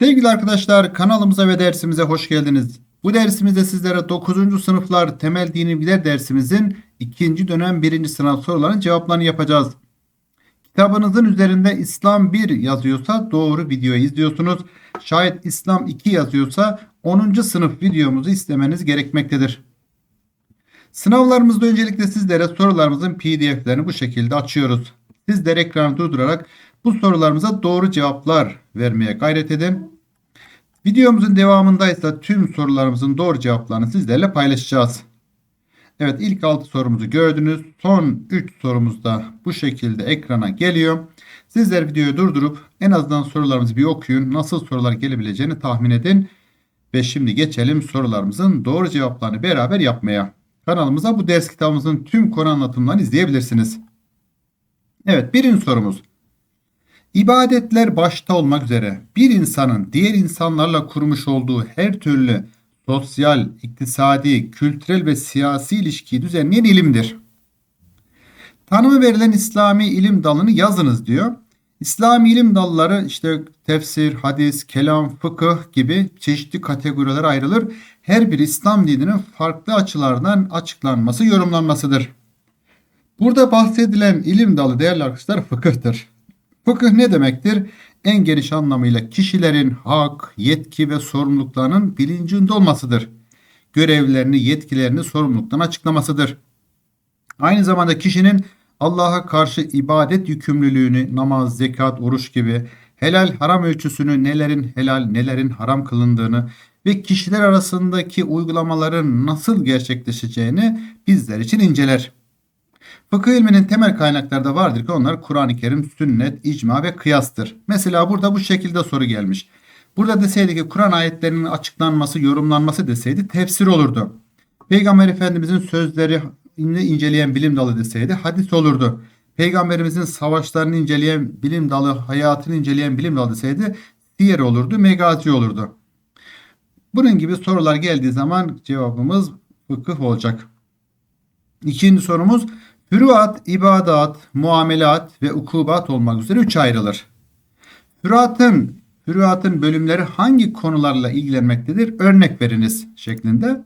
Sevgili arkadaşlar kanalımıza ve dersimize hoş geldiniz. Bu dersimizde sizlere 9. sınıflar temel dini bilgiler dersimizin 2. dönem 1. sınav sorularının cevaplarını yapacağız. Kitabınızın üzerinde İslam 1 yazıyorsa doğru videoyu izliyorsunuz. Şayet İslam 2 yazıyorsa 10. sınıf videomuzu istemeniz gerekmektedir. Sınavlarımızda öncelikle sizlere sorularımızın pdf'lerini bu şekilde açıyoruz. Sizler ekranı durdurarak bu sorularımıza doğru cevaplar vermeye gayret edin. Videomuzun devamında ise tüm sorularımızın doğru cevaplarını sizlerle paylaşacağız. Evet ilk 6 sorumuzu gördünüz. Son 3 sorumuz da bu şekilde ekrana geliyor. Sizler videoyu durdurup en azından sorularımızı bir okuyun. Nasıl sorular gelebileceğini tahmin edin. Ve şimdi geçelim sorularımızın doğru cevaplarını beraber yapmaya. Kanalımıza bu ders kitabımızın tüm konu anlatımlarını izleyebilirsiniz. Evet birinci sorumuz. İbadetler başta olmak üzere bir insanın diğer insanlarla kurmuş olduğu her türlü sosyal, iktisadi, kültürel ve siyasi ilişkiyi düzenleyen ilimdir. Tanımı verilen İslami ilim dalını yazınız diyor. İslami ilim dalları işte tefsir, hadis, kelam, fıkıh gibi çeşitli kategorilere ayrılır. Her bir İslam dininin farklı açılardan açıklanması, yorumlanmasıdır. Burada bahsedilen ilim dalı değerli arkadaşlar fıkıhtır. Fıkıh ne demektir? En geniş anlamıyla kişilerin hak, yetki ve sorumluluklarının bilincinde olmasıdır. Görevlerini, yetkilerini, sorumluluklarını açıklamasıdır. Aynı zamanda kişinin Allah'a karşı ibadet yükümlülüğünü, namaz, zekat, oruç gibi helal haram ölçüsünü nelerin helal, nelerin haram kılındığını ve kişiler arasındaki uygulamaların nasıl gerçekleşeceğini bizler için inceler. Fıkıh ilminin temel kaynakları da vardır ki onlar Kur'an-ı Kerim, sünnet, icma ve kıyastır. Mesela burada bu şekilde soru gelmiş. Burada deseydi ki Kur'an ayetlerinin açıklanması, yorumlanması deseydi tefsir olurdu. Peygamber Efendimizin sözleri inceleyen bilim dalı deseydi hadis olurdu. Peygamberimizin savaşlarını inceleyen bilim dalı, hayatını inceleyen bilim dalı deseydi siyer olurdu, megazi olurdu. Bunun gibi sorular geldiği zaman cevabımız fıkıh olacak. İkinci sorumuz Füruat, ibadat, muamelat ve ukubat olmak üzere üç ayrılır. Füruatın, füruatın bölümleri hangi konularla ilgilenmektedir? Örnek veriniz şeklinde.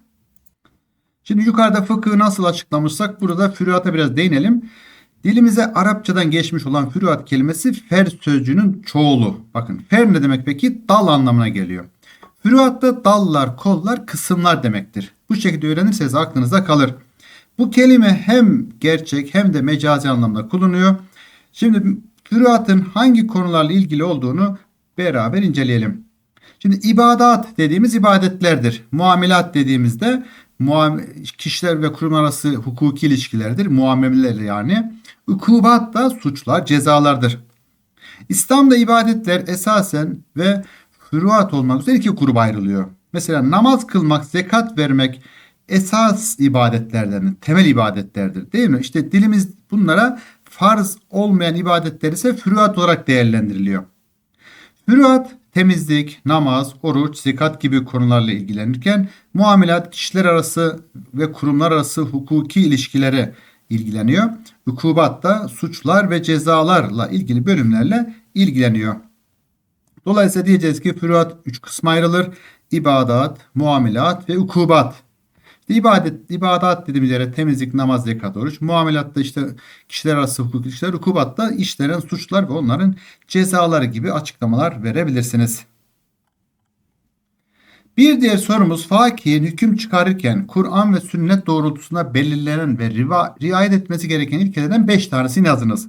Şimdi yukarıda fıkıhı nasıl açıklamışsak burada füruata biraz değinelim. Dilimize Arapçadan geçmiş olan füruat kelimesi fer sözcüğünün çoğulu. Bakın fer ne demek peki? Dal anlamına geliyor. Füruatta dallar, kollar, kısımlar demektir. Bu şekilde öğrenirseniz aklınızda kalır. Bu kelime hem gerçek hem de mecazi anlamda kullanılıyor. Şimdi füruatın hangi konularla ilgili olduğunu beraber inceleyelim. Şimdi ibadat dediğimiz ibadetlerdir. Muamelat dediğimizde kişiler ve kurum arası hukuki ilişkilerdir. Muameleler yani. Ukubat da suçlar, cezalardır. İslam'da ibadetler esasen ve füruat olmak üzere iki gruba ayrılıyor. Mesela namaz kılmak, zekat vermek, esas ibadetlerden, temel ibadetlerdir değil mi? İşte dilimiz bunlara farz olmayan ibadetler ise füruat olarak değerlendiriliyor. Füruat temizlik, namaz, oruç, zekat gibi konularla ilgilenirken muamelat kişiler arası ve kurumlar arası hukuki ilişkilere ilgileniyor. Hukubat da suçlar ve cezalarla ilgili bölümlerle ilgileniyor. Dolayısıyla diyeceğiz ki füruat 3 kısma ayrılır. İbadat, muamelat ve hukubat. İbadet, ibadat dediğimiz yere temizlik, namaz, zekat, oruç. Muamelatta işte kişiler arası hukuk ilişkiler, hukubatta işlenen suçlar ve onların cezaları gibi açıklamalar verebilirsiniz. Bir diğer sorumuz fakihin hüküm çıkarırken Kur'an ve sünnet doğrultusunda belirlenen ve riva, riayet etmesi gereken ilkelerden 5 tanesini yazınız.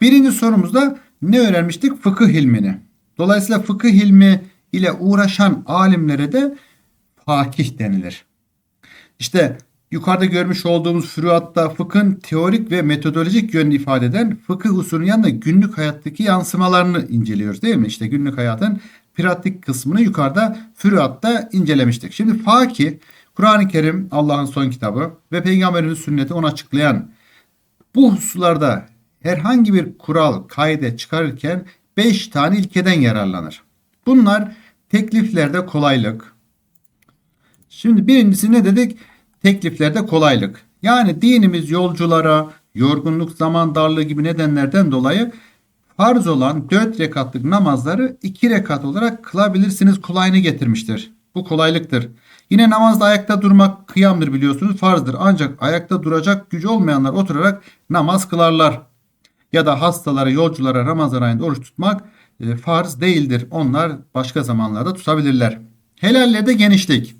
Birinci sorumuzda ne öğrenmiştik? Fıkıh ilmini. Dolayısıyla fıkıh ilmi ile uğraşan alimlere de fakih denilir. İşte yukarıda görmüş olduğumuz füruatta fıkhın teorik ve metodolojik yönünü ifade eden fıkıh usulünün yanında günlük hayattaki yansımalarını inceliyoruz değil mi? İşte günlük hayatın pratik kısmını yukarıda füruatta incelemiştik. Şimdi fakih Kur'an-ı Kerim Allah'ın son kitabı ve peygamberin sünneti onu açıklayan bu hususlarda herhangi bir kural, kaide çıkarırken 5 tane ilkeden yararlanır. Bunlar tekliflerde kolaylık. Şimdi birincisi ne dedik? Tekliflerde kolaylık. Yani dinimiz yolculara, yorgunluk, zaman darlığı gibi nedenlerden dolayı farz olan 4 rekatlık namazları 2 rekat olarak kılabilirsiniz kolayını getirmiştir. Bu kolaylıktır. Yine namazda ayakta durmak kıyamdır biliyorsunuz farzdır. Ancak ayakta duracak gücü olmayanlar oturarak namaz kılarlar. Ya da hastalara, yolculara Ramazan ayında oruç tutmak e, farz değildir. Onlar başka zamanlarda tutabilirler. Helallerde genişlik.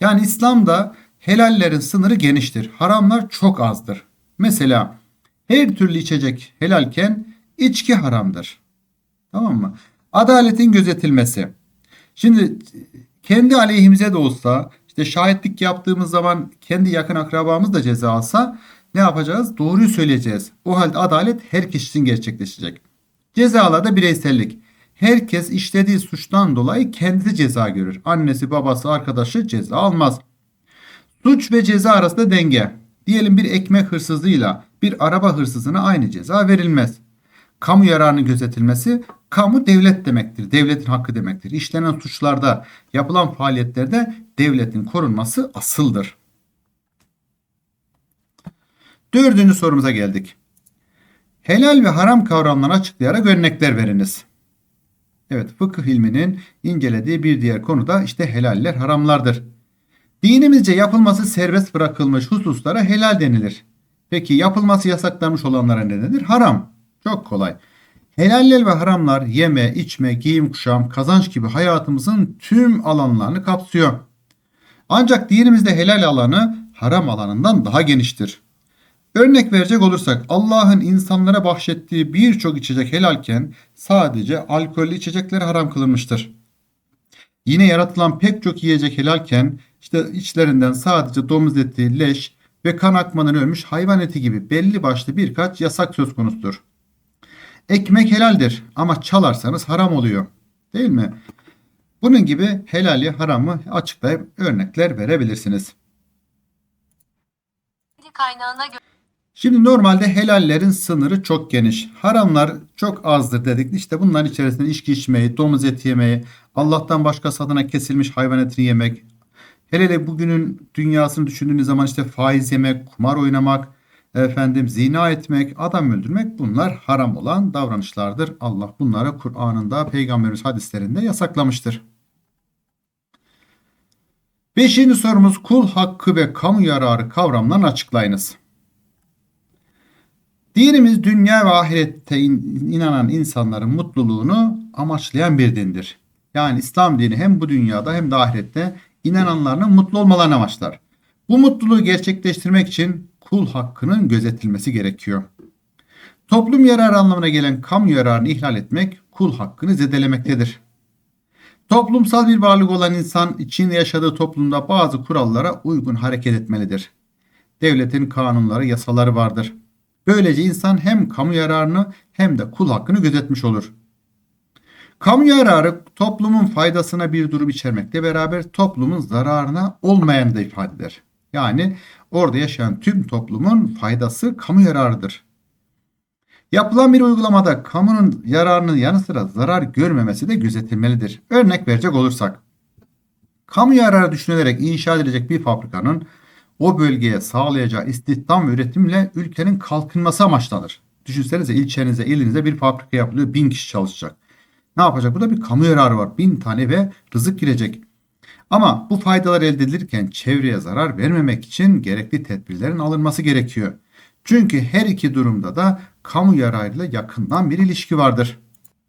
Yani İslam'da helallerin sınırı geniştir. Haramlar çok azdır. Mesela her türlü içecek helalken içki haramdır. Tamam mı? Adaletin gözetilmesi. Şimdi kendi aleyhimize de olsa işte şahitlik yaptığımız zaman kendi yakın akrabamız da ceza alsa ne yapacağız? Doğruyu söyleyeceğiz. O halde adalet her kişi için gerçekleşecek. Cezalarda bireysellik. Herkes işlediği suçtan dolayı kendisi ceza görür. Annesi, babası, arkadaşı ceza almaz. Suç ve ceza arasında denge. Diyelim bir ekmek hırsızlığıyla bir araba hırsızına aynı ceza verilmez. Kamu yararının gözetilmesi kamu devlet demektir. Devletin hakkı demektir. İşlenen suçlarda yapılan faaliyetlerde devletin korunması asıldır. Dördüncü sorumuza geldik. Helal ve haram kavramlarını açıklayarak örnekler veriniz. Evet fıkıh ilminin incelediği bir diğer konu da işte helaller haramlardır. Dinimizce yapılması serbest bırakılmış hususlara helal denilir. Peki yapılması yasaklanmış olanlara ne denir? Haram. Çok kolay. Helaller ve haramlar yeme, içme, giyim, kuşam, kazanç gibi hayatımızın tüm alanlarını kapsıyor. Ancak dinimizde helal alanı haram alanından daha geniştir. Örnek verecek olursak Allah'ın insanlara bahşettiği birçok içecek helalken sadece alkollü içecekler haram kılınmıştır. Yine yaratılan pek çok yiyecek helalken işte içlerinden sadece domuz eti, leş ve kan akmadan ölmüş hayvan eti gibi belli başlı birkaç yasak söz konusudur. Ekmek helaldir ama çalarsanız haram oluyor. Değil mi? Bunun gibi helali haramı açıklayıp örnekler verebilirsiniz. Şimdi normalde helallerin sınırı çok geniş. Haramlar çok azdır dedik. İşte bunların içerisinde içki içmeyi, domuz eti yemeyi, Allah'tan başka adına kesilmiş hayvan etini yemek. Hele hele bugünün dünyasını düşündüğünüz zaman işte faiz yemek, kumar oynamak, efendim zina etmek, adam öldürmek bunlar haram olan davranışlardır. Allah bunları Kur'an'ında, peygamberimiz hadislerinde yasaklamıştır. Beşinci sorumuz kul hakkı ve kamu yararı kavramlarını açıklayınız. Dinimiz dünya ve ahirette in- inanan insanların mutluluğunu amaçlayan bir dindir. Yani İslam dini hem bu dünyada hem de ahirette inananların mutlu olmalarını amaçlar. Bu mutluluğu gerçekleştirmek için kul hakkının gözetilmesi gerekiyor. Toplum yararı anlamına gelen kamu yararını ihlal etmek kul hakkını zedelemektedir. Toplumsal bir varlık olan insan içinde yaşadığı toplumda bazı kurallara uygun hareket etmelidir. Devletin kanunları, yasaları vardır. Böylece insan hem kamu yararını hem de kul hakkını gözetmiş olur. Kamu yararı toplumun faydasına bir durum içermekle beraber toplumun zararına olmayan da ifade. Yani orada yaşayan tüm toplumun faydası kamu yararıdır. Yapılan bir uygulamada kamunun yararının yanı sıra zarar görmemesi de gözetilmelidir. Örnek verecek olursak, kamu yararı düşünülerek inşa edilecek bir fabrikanın o bölgeye sağlayacağı istihdam ve üretimle ülkenin kalkınması amaçlanır. Düşünsenize ilçenize, ilinize bir fabrika yapılıyor, bin kişi çalışacak. Ne yapacak? Burada bir kamu yararı var. Bin tane ve rızık girecek. Ama bu faydalar elde edilirken çevreye zarar vermemek için gerekli tedbirlerin alınması gerekiyor. Çünkü her iki durumda da kamu yararıyla yakından bir ilişki vardır.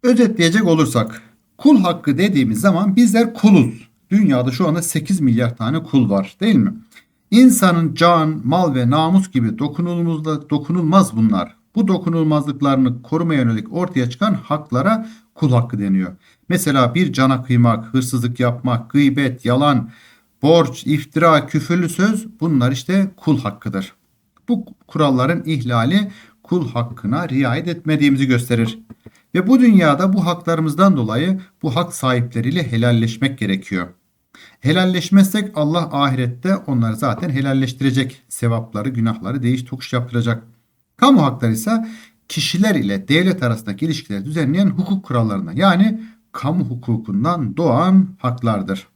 Özetleyecek olursak kul hakkı dediğimiz zaman bizler kuluz. Dünyada şu anda 8 milyar tane kul var değil mi? İnsanın can, mal ve namus gibi dokunulmaz bunlar. Bu dokunulmazlıklarını korumaya yönelik ortaya çıkan haklara kul hakkı deniyor. Mesela bir cana kıymak, hırsızlık yapmak, gıybet, yalan, borç, iftira, küfürlü söz bunlar işte kul hakkıdır. Bu kuralların ihlali kul hakkına riayet etmediğimizi gösterir. Ve bu dünyada bu haklarımızdan dolayı bu hak sahipleriyle helalleşmek gerekiyor. Helalleşmezsek Allah ahirette onları zaten helalleştirecek. Sevapları, günahları değiş tokuş yaptıracak. Kamu hakları ise kişiler ile devlet arasındaki ilişkileri düzenleyen hukuk kurallarına yani kamu hukukundan doğan haklardır.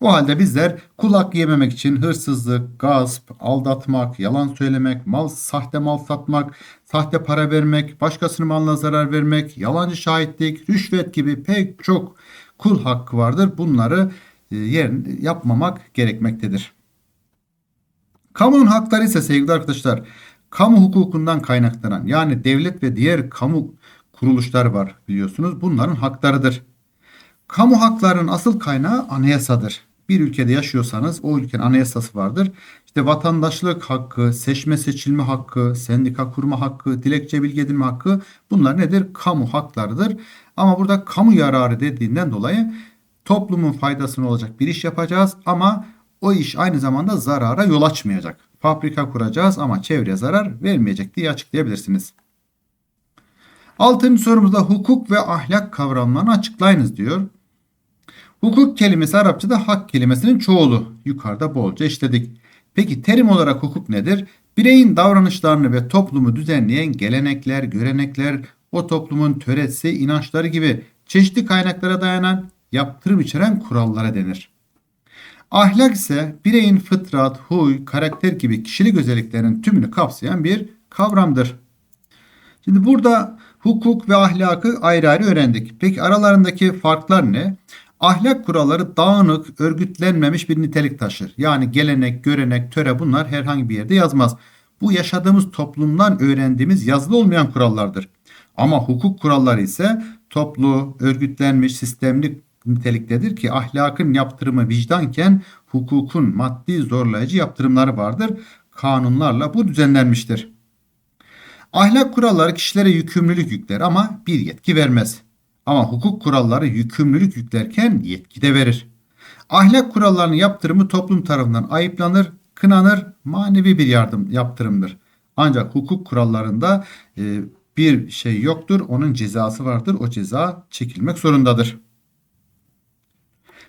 O halde bizler kul hakkı yememek için hırsızlık, gasp, aldatmak, yalan söylemek, mal, sahte mal satmak, sahte para vermek, başkasının malına zarar vermek, yalancı şahitlik, rüşvet gibi pek çok kul hakkı vardır. Bunları e, yerin yapmamak gerekmektedir. Kamunun hakları ise sevgili arkadaşlar kamu hukukundan kaynaklanan yani devlet ve diğer kamu kuruluşları var biliyorsunuz. Bunların haklarıdır. Kamu haklarının asıl kaynağı anayasadır. Bir ülkede yaşıyorsanız o ülkenin anayasası vardır. İşte vatandaşlık hakkı, seçme seçilme hakkı, sendika kurma hakkı, dilekçe bilgi edinme hakkı bunlar nedir? Kamu haklarıdır. Ama burada kamu yararı dediğinden dolayı toplumun faydasına olacak bir iş yapacağız ama o iş aynı zamanda zarara yol açmayacak. Fabrika kuracağız ama çevreye zarar vermeyecek diye açıklayabilirsiniz. Altıncı sorumuzda hukuk ve ahlak kavramlarını açıklayınız diyor. Hukuk kelimesi Arapçada hak kelimesinin çoğulu. Yukarıda bolca işledik. Peki terim olarak hukuk nedir? Bireyin davranışlarını ve toplumu düzenleyen gelenekler, görenekler, o toplumun töresi, inançları gibi çeşitli kaynaklara dayanan, yaptırım içeren kurallara denir. Ahlak ise bireyin fıtrat, huy, karakter gibi kişilik özelliklerinin tümünü kapsayan bir kavramdır. Şimdi burada hukuk ve ahlakı ayrı ayrı öğrendik. Peki aralarındaki farklar ne? Ahlak kuralları dağınık, örgütlenmemiş bir nitelik taşır. Yani gelenek, görenek, töre bunlar herhangi bir yerde yazmaz. Bu yaşadığımız toplumdan öğrendiğimiz yazılı olmayan kurallardır. Ama hukuk kuralları ise toplu, örgütlenmiş, sistemli niteliktedir ki ahlakın yaptırımı vicdanken hukukun maddi zorlayıcı yaptırımları vardır. Kanunlarla bu düzenlenmiştir. Ahlak kuralları kişilere yükümlülük yükler ama bir yetki vermez. Ama hukuk kuralları yükümlülük yüklerken yetki de verir. Ahlak kurallarının yaptırımı toplum tarafından ayıplanır, kınanır, manevi bir yardım yaptırımdır. Ancak hukuk kurallarında e, bir şey yoktur, onun cezası vardır. O ceza çekilmek zorundadır.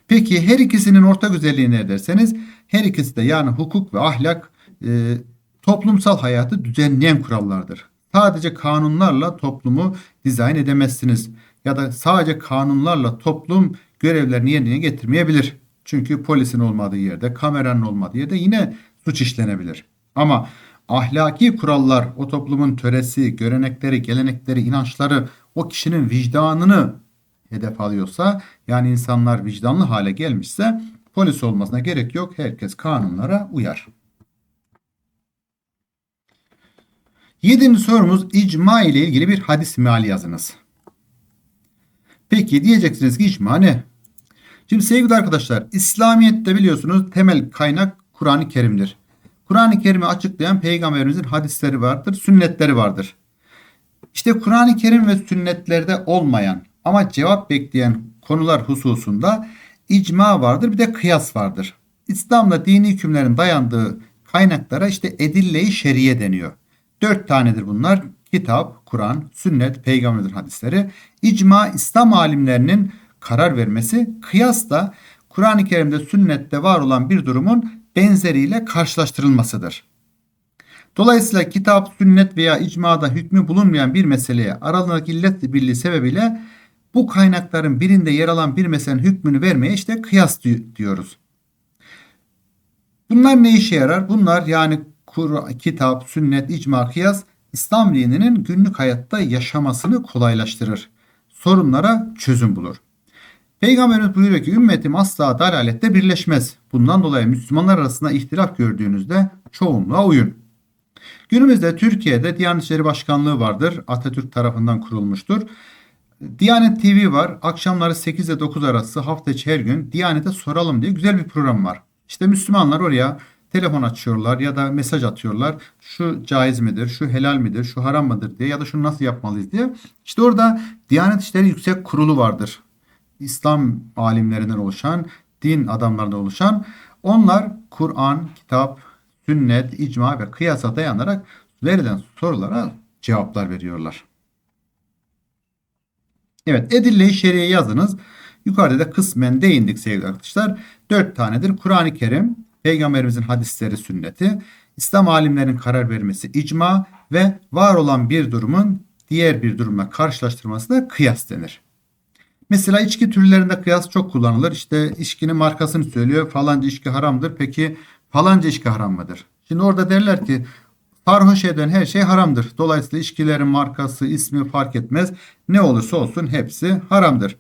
Peki her ikisinin ortak özelliği ne derseniz her ikisi de yani hukuk ve ahlak e, toplumsal hayatı düzenleyen kurallardır. Sadece kanunlarla toplumu dizayn edemezsiniz ya da sadece kanunlarla toplum görevlerini yerine getirmeyebilir. Çünkü polisin olmadığı yerde, kameranın olmadığı yerde yine suç işlenebilir. Ama ahlaki kurallar o toplumun töresi, görenekleri, gelenekleri, inançları o kişinin vicdanını hedef alıyorsa yani insanlar vicdanlı hale gelmişse polis olmasına gerek yok. Herkes kanunlara uyar. Yedinci sorumuz icma ile ilgili bir hadis meali yazınız. Peki diyeceksiniz ki icma ne? Şimdi sevgili arkadaşlar İslamiyet'te biliyorsunuz temel kaynak Kur'an-ı Kerim'dir. Kur'an-ı Kerim'i açıklayan peygamberimizin hadisleri vardır, sünnetleri vardır. İşte Kur'an-ı Kerim ve sünnetlerde olmayan ama cevap bekleyen konular hususunda icma vardır bir de kıyas vardır. İslam'da dini hükümlerin dayandığı kaynaklara işte edille-i şeriye deniyor. Dört tanedir bunlar. Kitap, Kur'an, sünnet, peygamberin hadisleri. İcma İslam alimlerinin karar vermesi. Kıyas da Kur'an-ı Kerim'de sünnette var olan bir durumun benzeriyle karşılaştırılmasıdır. Dolayısıyla kitap, sünnet veya icmada hükmü bulunmayan bir meseleye aralarındaki illet birliği sebebiyle bu kaynakların birinde yer alan bir meselenin hükmünü vermeye işte kıyas diyoruz. Bunlar ne işe yarar? Bunlar yani Kur, kitap, sünnet, icma, kıyas İslam dininin günlük hayatta yaşamasını kolaylaştırır. Sorunlara çözüm bulur. Peygamberimiz buyuruyor ki ümmetim asla dalalette birleşmez. Bundan dolayı Müslümanlar arasında ihtilaf gördüğünüzde çoğunluğa uyun. Günümüzde Türkiye'de Diyanet İşleri Başkanlığı vardır. Atatürk tarafından kurulmuştur. Diyanet TV var. Akşamları 8 ile 9 arası hafta içi her gün Diyanet'e soralım diye güzel bir program var. İşte Müslümanlar oraya telefon açıyorlar ya da mesaj atıyorlar. Şu caiz midir, şu helal midir, şu haram mıdır diye ya da şunu nasıl yapmalıyız diye. İşte orada Diyanet İşleri Yüksek Kurulu vardır. İslam alimlerinden oluşan, din adamlarından oluşan. Onlar Kur'an, kitap, sünnet, icma ve kıyasa dayanarak verilen sorulara cevaplar veriyorlar. Evet edille-i şeriye yazınız. Yukarıda da kısmen değindik sevgili arkadaşlar. Dört tanedir. Kur'an-ı Kerim, Peygamberimizin hadisleri sünneti, İslam alimlerinin karar vermesi icma ve var olan bir durumun diğer bir durumla karşılaştırması da kıyas denir. Mesela içki türlerinde kıyas çok kullanılır. İşte içkinin markasını söylüyor. Falanca içki haramdır. Peki falanca içki haram mıdır? Şimdi orada derler ki Sarhoş eden her şey haramdır. Dolayısıyla içkilerin markası, ismi fark etmez. Ne olursa olsun hepsi haramdır.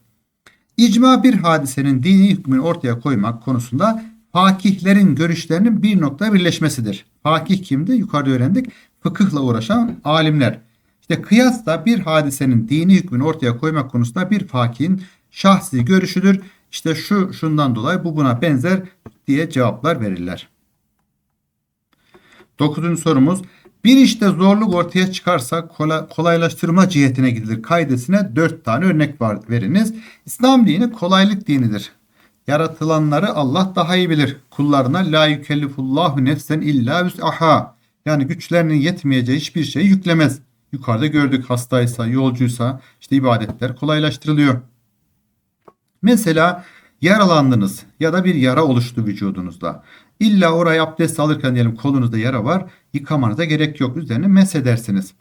İcma bir hadisenin dini hükmünü ortaya koymak konusunda fakihlerin görüşlerinin bir nokta birleşmesidir. Fakih kimdi? Yukarıda öğrendik. Fıkıhla uğraşan alimler. İşte kıyas da bir hadisenin dini hükmünü ortaya koymak konusunda bir fakihin şahsi görüşüdür. İşte şu şundan dolayı bu buna benzer diye cevaplar verirler. Dokuzuncu sorumuz. Bir işte zorluk ortaya çıkarsa kolay- kolaylaştırma cihetine gidilir. Kaidesine dört tane örnek var veriniz. İslam dini kolaylık dinidir. Yaratılanları Allah daha iyi bilir. Kullarına la yükellifullahu nefsen illa vüs'aha. Yani güçlerinin yetmeyeceği hiçbir şeyi yüklemez. Yukarıda gördük hastaysa, yolcuysa işte ibadetler kolaylaştırılıyor. Mesela yaralandınız ya da bir yara oluştu vücudunuzda. İlla oraya abdest alırken diyelim kolunuzda yara var. Yıkamanıza gerek yok. Üzerine mesedersiniz.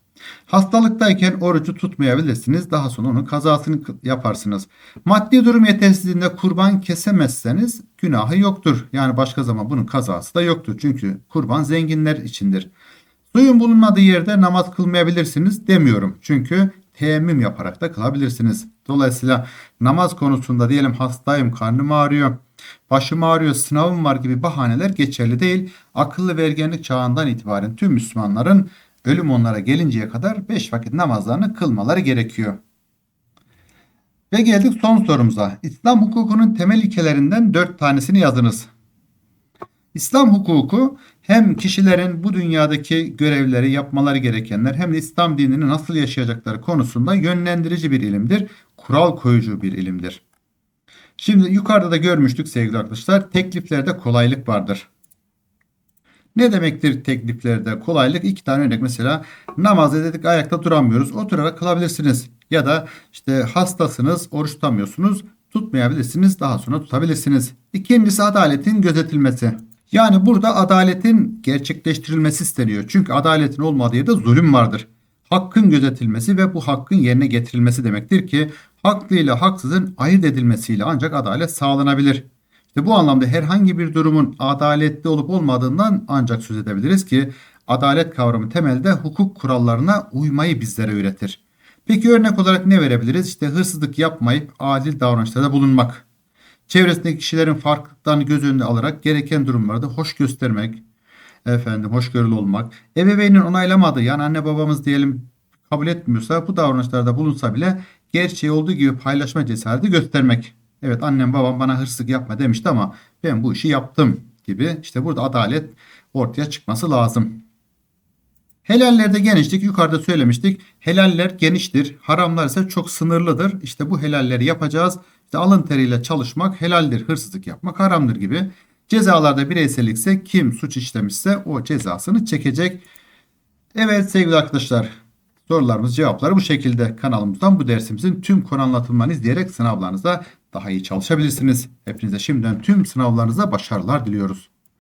Hastalıktayken orucu tutmayabilirsiniz. Daha sonra onun kazasını yaparsınız. Maddi durum yetersizliğinde kurban kesemezseniz günahı yoktur. Yani başka zaman bunun kazası da yoktur. Çünkü kurban zenginler içindir. Suyun bulunmadığı yerde namaz kılmayabilirsiniz demiyorum. Çünkü teyemmüm yaparak da kılabilirsiniz. Dolayısıyla namaz konusunda diyelim hastayım, karnım ağrıyor, başım ağrıyor, sınavım var gibi bahaneler geçerli değil. Akıllı ve ergenlik çağından itibaren tüm Müslümanların ölüm onlara gelinceye kadar 5 vakit namazlarını kılmaları gerekiyor. Ve geldik son sorumuza. İslam hukukunun temel ilkelerinden 4 tanesini yazınız. İslam hukuku hem kişilerin bu dünyadaki görevleri yapmaları gerekenler hem de İslam dinini nasıl yaşayacakları konusunda yönlendirici bir ilimdir. Kural koyucu bir ilimdir. Şimdi yukarıda da görmüştük sevgili arkadaşlar. Tekliflerde kolaylık vardır. Ne demektir tekliflerde kolaylık? İki tane örnek mesela namazda dedik ayakta duramıyoruz. Oturarak kılabilirsiniz. Ya da işte hastasınız, oruç tutamıyorsunuz. Tutmayabilirsiniz. Daha sonra tutabilirsiniz. İkincisi adaletin gözetilmesi. Yani burada adaletin gerçekleştirilmesi isteniyor. Çünkü adaletin olmadığı yerde zulüm vardır. Hakkın gözetilmesi ve bu hakkın yerine getirilmesi demektir ki haklı ile haksızın ayırt edilmesiyle ancak adalet sağlanabilir. İşte bu anlamda herhangi bir durumun adaletli olup olmadığından ancak söz edebiliriz ki adalet kavramı temelde hukuk kurallarına uymayı bizlere öğretir. Peki örnek olarak ne verebiliriz? İşte hırsızlık yapmayıp adil davranışlarda bulunmak. Çevresindeki kişilerin farklılıklarını göz önüne alarak gereken durumlarda hoş göstermek, efendim hoşgörülü olmak, ebeveynin onaylamadığı yani anne babamız diyelim kabul etmiyorsa bu davranışlarda bulunsa bile gerçeği olduğu gibi paylaşma cesareti göstermek. Evet annem babam bana hırsızlık yapma demişti ama ben bu işi yaptım gibi işte burada adalet ortaya çıkması lazım. Helallerde genişlik yukarıda söylemiştik. Helaller geniştir. Haramlar ise çok sınırlıdır. İşte bu helalleri yapacağız. İşte alın teriyle çalışmak helaldir. Hırsızlık yapmak haramdır gibi. Cezalarda bireysellikse kim suç işlemişse o cezasını çekecek. Evet sevgili arkadaşlar sorularımız cevapları bu şekilde kanalımızdan bu dersimizin tüm konu anlatımlarını izleyerek sınavlarınızda daha iyi çalışabilirsiniz. Hepinize şimdiden tüm sınavlarınıza başarılar diliyoruz.